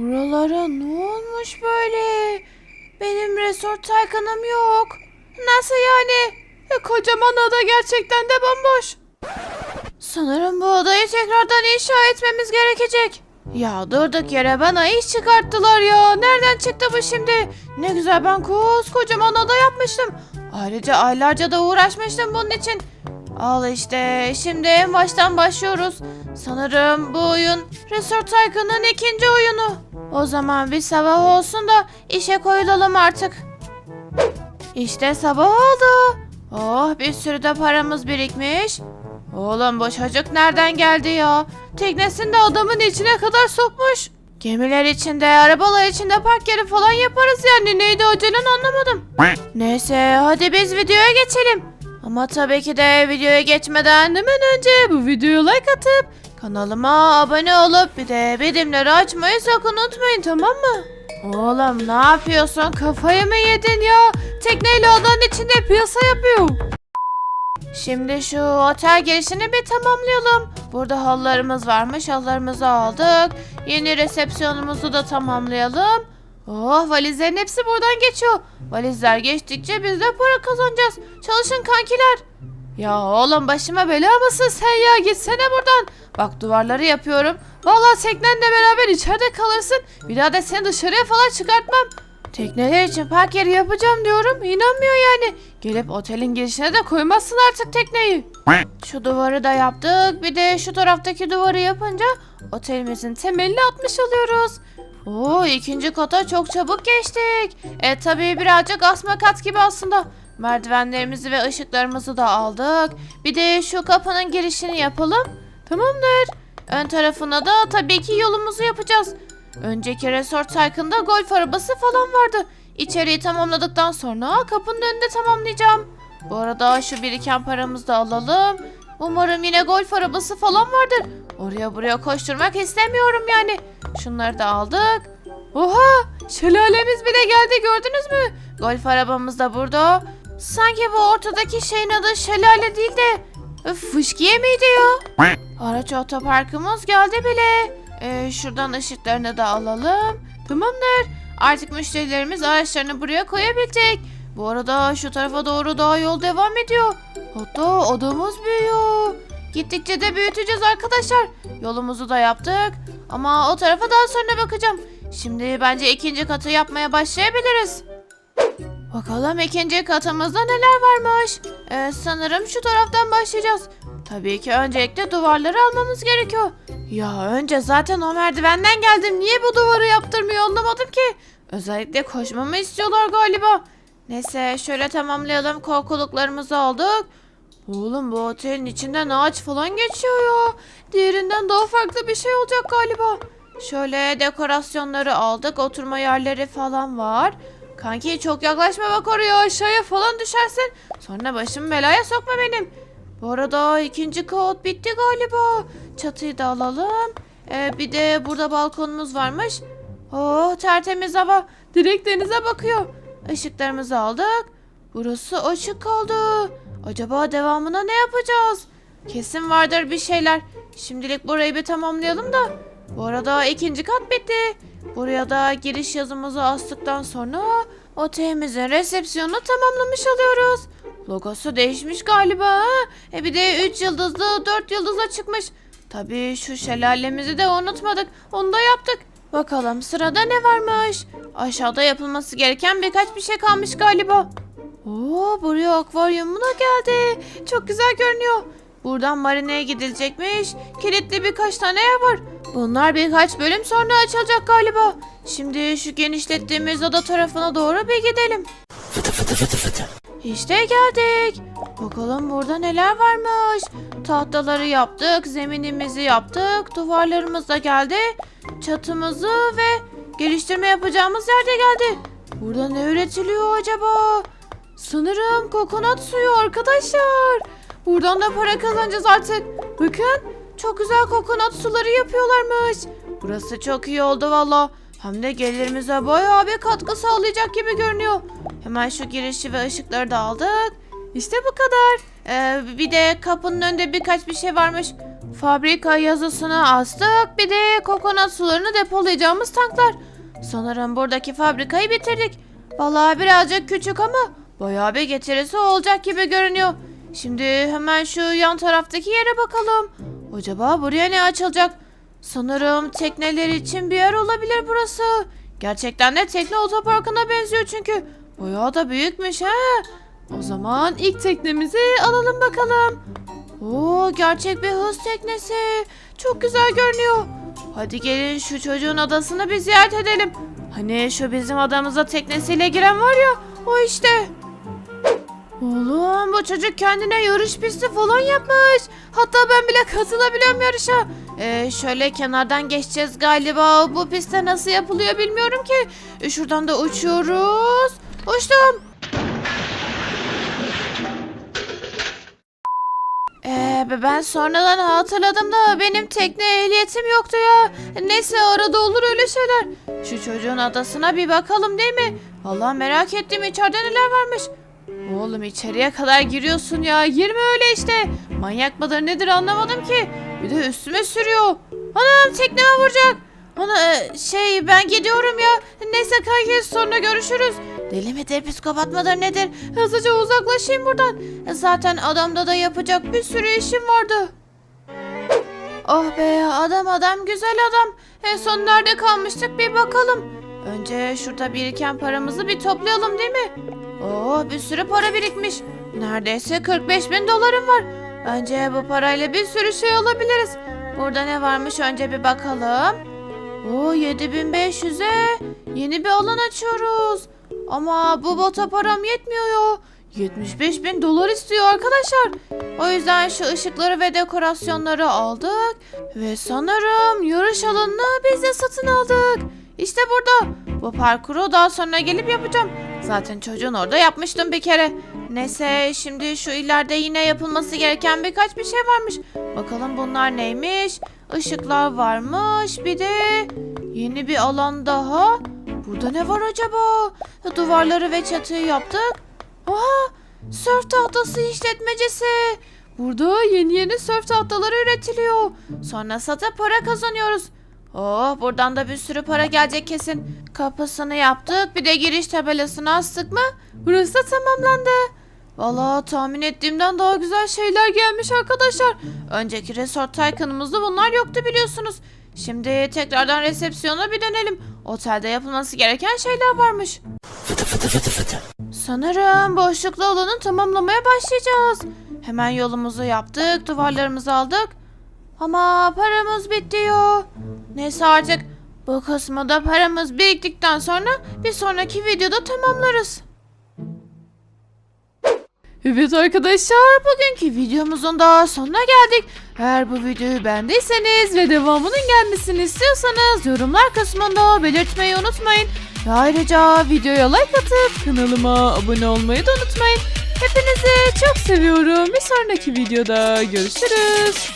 Buralara ne olmuş böyle? Benim resort taykanım yok. Nasıl yani? E, kocaman oda gerçekten de bomboş. Sanırım bu odayı tekrardan inşa etmemiz gerekecek. Ya durduk yere bana iş çıkarttılar ya. Nereden çıktı bu şimdi? Ne güzel ben koskocaman oda yapmıştım. Ayrıca aylarca da uğraşmıştım bunun için. Al işte şimdi en baştan başlıyoruz. Sanırım bu oyun Resort Tycoon'un ikinci oyunu. O zaman bir sabah olsun da işe koyulalım artık. İşte sabah oldu. Oh bir sürü de paramız birikmiş. Oğlum bu çocuk nereden geldi ya? Teknesini de adamın içine kadar sokmuş. Gemiler içinde, arabalar içinde park yeri falan yaparız yani. Neydi acelen anlamadım. Neyse hadi biz videoya geçelim. Ama tabii ki de videoya geçmeden hemen önce bu videoya like atıp kanalıma abone olup bir de bildirimleri açmayı sakın unutmayın tamam mı? Oğlum ne yapıyorsun? Kafayı mı yedin ya? Tekneyle odanın içinde piyasa yapıyor. Şimdi şu otel girişini bir tamamlayalım. Burada hallarımız varmış. Hallarımızı aldık. Yeni resepsiyonumuzu da tamamlayalım. Oh valizlerin hepsi buradan geçiyor. Valizler geçtikçe biz de para kazanacağız. Çalışın kankiler. Ya oğlum başıma bela mısın sen ya? Gitsene buradan. Bak duvarları yapıyorum. Vallahi teknenle beraber içeride kalırsın. Bir daha da seni dışarıya falan çıkartmam. Tekneler için park yeri yapacağım diyorum. İnanmıyor yani. Gelip otelin girişine de koymazsın artık tekneyi. Şu duvarı da yaptık. Bir de şu taraftaki duvarı yapınca otelimizin temelini atmış oluyoruz. Oo ikinci kata çok çabuk geçtik. E tabii birazcık asma kat gibi aslında. Merdivenlerimizi ve ışıklarımızı da aldık. Bir de şu kapının girişini yapalım. Tamamdır. Ön tarafına da tabii ki yolumuzu yapacağız. Önceki Resort Tycoon'da golf arabası falan vardı. İçeriği tamamladıktan sonra kapının önünde tamamlayacağım. Bu arada şu biriken paramızı da alalım. Umarım yine golf arabası falan vardır. Oraya buraya koşturmak istemiyorum yani. Şunları da aldık. Oha! Şelalemiz bile geldi gördünüz mü? Golf arabamız da burada. Sanki bu ortadaki şeyin adı şelale değil de fışkiye miydi ya? Araç otoparkımız geldi bile. Ee, şuradan ışıklarını da alalım. Tamamdır. Artık müşterilerimiz araçlarını buraya koyabilecek. Bu arada şu tarafa doğru daha yol devam ediyor. Hatta odamız büyüyor. Gittikçe de büyüteceğiz arkadaşlar. Yolumuzu da yaptık. Ama o tarafa daha sonra bakacağım. Şimdi bence ikinci katı yapmaya başlayabiliriz. Bakalım ikinci katımızda neler varmış. Ee, sanırım şu taraftan başlayacağız. Tabii ki öncelikle duvarları almamız gerekiyor. Ya önce zaten o merdivenden geldim. Niye bu duvarı yaptırmıyor anlamadım ki. Özellikle koşmamı istiyorlar galiba. Neyse şöyle tamamlayalım. Korkuluklarımızı aldık. Oğlum bu otelin içinden ağaç falan geçiyor ya. Diğerinden daha farklı bir şey olacak galiba. Şöyle dekorasyonları aldık. Oturma yerleri falan var. Kanki çok yaklaşma bak oraya aşağıya falan düşersin. Sonra başımı belaya sokma benim. Bu arada ikinci kat bitti galiba. Çatıyı da alalım. Ee, bir de burada balkonumuz varmış. Oh tertemiz hava. Direkt denize bakıyor. Işıklarımızı aldık. Burası açık kaldı. Acaba devamına ne yapacağız? Kesin vardır bir şeyler. Şimdilik burayı bir tamamlayalım da. Bu arada ikinci kat bitti. Buraya da giriş yazımızı astıktan sonra otelimizin resepsiyonunu tamamlamış oluyoruz. Logosu değişmiş galiba. E bir de 3 yıldızlı 4 yıldıza çıkmış. Tabii şu şelalemizi de unutmadık. Onu da yaptık. Bakalım sırada ne varmış? Aşağıda yapılması gereken birkaç bir şey kalmış galiba. Oo buraya akvaryumu da geldi. Çok güzel görünüyor. Buradan marineye gidilecekmiş. Kilitli birkaç tane yer var. Bunlar birkaç bölüm sonra açılacak galiba. Şimdi şu genişlettiğimiz oda tarafına doğru bir gidelim. İşte geldik. Bakalım burada neler varmış. Tahtaları yaptık, zeminimizi yaptık, duvarlarımız da geldi. Çatımızı ve geliştirme yapacağımız yer de geldi. Burada ne üretiliyor acaba? Sanırım kokonat suyu arkadaşlar. Buradan da para kazanacağız artık. Bakın çok güzel kokonat suları yapıyorlarmış. Burası çok iyi oldu valla. Hem de gelirimize bayağı bir katkı sağlayacak gibi görünüyor. Hemen şu girişi ve ışıkları da aldık. İşte bu kadar. Ee, bir de kapının önünde birkaç bir şey varmış. Fabrika yazısını astık. Bir de kokonat sularını depolayacağımız tanklar. Sanırım buradaki fabrikayı bitirdik. Vallahi birazcık küçük ama bayağı bir getirisi olacak gibi görünüyor. Şimdi hemen şu yan taraftaki yere bakalım. Acaba buraya ne açılacak? Sanırım tekneler için bir yer olabilir burası. Gerçekten de tekne otoparkına benziyor çünkü. Bayağı da büyükmüş ha. O zaman ilk teknemizi alalım bakalım. Oo gerçek bir hız teknesi. Çok güzel görünüyor. Hadi gelin şu çocuğun adasını bir ziyaret edelim. Hani şu bizim adamıza teknesiyle giren var ya o işte. Oğlum bu çocuk kendine yarış pisti falan yapmış. Hatta ben bile katılabiliyorum yarışa. Ee, şöyle kenardan geçeceğiz galiba. Bu pistte nasıl yapılıyor bilmiyorum ki. Ee, şuradan da uçuyoruz. Uçtum. Ee, ben sonradan hatırladım da benim tekne ehliyetim yoktu ya. Neyse arada olur öyle şeyler. Şu çocuğun adasına bir bakalım değil mi? Vallahi merak ettim içeride neler varmış. Oğlum içeriye kadar giriyorsun ya. Girme öyle işte. Manyak mıdır nedir anlamadım ki. Bir de üstüme sürüyor. Anam tekneme vuracak. Ana e, şey ben gidiyorum ya. Neyse kanki sonra görüşürüz. Deli midir psikopat mıdır nedir? Hızlıca uzaklaşayım buradan. Zaten adamda da yapacak bir sürü işim vardı. Oh be adam adam güzel adam. En son nerede kalmıştık bir bakalım. Önce şurada biriken paramızı bir toplayalım değil mi? Oo bir sürü para birikmiş. Neredeyse 45 bin dolarım var. Bence bu parayla bir sürü şey alabiliriz. Burada ne varmış önce bir bakalım. Oo 7500'e yeni bir alan açıyoruz. Ama bu bota param yetmiyor ya. 75 bin dolar istiyor arkadaşlar. O yüzden şu ışıkları ve dekorasyonları aldık. Ve sanırım yarış alanını biz de satın aldık. İşte burada. Bu parkuru daha sonra gelip yapacağım. Zaten çocuğun orada yapmıştım bir kere. Neyse şimdi şu ileride yine yapılması gereken birkaç bir şey varmış. Bakalım bunlar neymiş? Işıklar varmış. Bir de yeni bir alan daha. Burada ne var acaba? Duvarları ve çatıyı yaptık. Aha! Sörf tahtası işletmecesi. Burada yeni yeni sörf tahtaları üretiliyor. Sonra satıp para kazanıyoruz. Oh buradan da bir sürü para gelecek kesin. Kapısını yaptık bir de giriş tabelasını astık mı? Burası da tamamlandı. Valla tahmin ettiğimden daha güzel şeyler gelmiş arkadaşlar. Önceki Resort Tycoon'umuzda bunlar yoktu biliyorsunuz. Şimdi tekrardan resepsiyona bir dönelim. Otelde yapılması gereken şeyler varmış. Sanırım boşluklu alanı tamamlamaya başlayacağız. Hemen yolumuzu yaptık, duvarlarımızı aldık. Ama paramız bitiyor. Neyse artık bu kısmı da paramız biriktikten sonra bir sonraki videoda tamamlarız. Evet arkadaşlar bugünkü videomuzun daha sonuna geldik. Eğer bu videoyu beğendiyseniz ve devamının gelmesini istiyorsanız yorumlar kısmında belirtmeyi unutmayın. Ve ayrıca videoya like atıp kanalıma abone olmayı da unutmayın. Hepinizi çok seviyorum. Bir sonraki videoda görüşürüz.